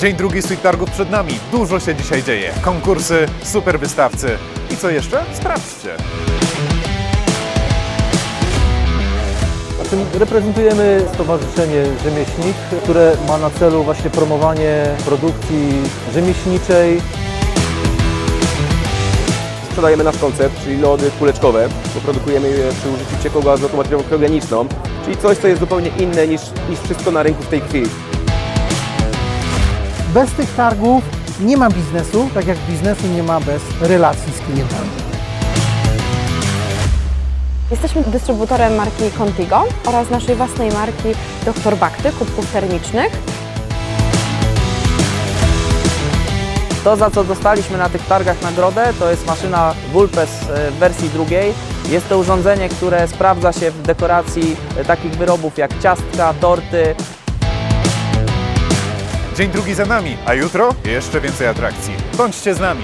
Dzień drugi Sweet Targów przed nami. Dużo się dzisiaj dzieje. Konkursy, super wystawcy. I co jeszcze? Sprawdźcie. Reprezentujemy Stowarzyszenie Rzemieślnik, które ma na celu właśnie promowanie produkcji rzemieślniczej. Sprzedajemy nasz koncept, czyli lody kuleczkowe, bo produkujemy je przy użyciu ciekłego azotu kryogeniczną, czyli coś, co jest zupełnie inne niż, niż wszystko na rynku w tej chwili. Bez tych targów nie ma biznesu, tak jak biznesu nie ma bez relacji z klientami. Jesteśmy dystrybutorem marki Contigo oraz naszej własnej marki Dr. Bakty, kubków termicznych. To, za co dostaliśmy na tych targach nagrodę, to jest maszyna Vulpes e, w wersji drugiej. Jest to urządzenie, które sprawdza się w dekoracji e, takich wyrobów jak ciastka, torty, Dzień drugi za nami, a jutro jeszcze więcej atrakcji. Bądźcie z nami.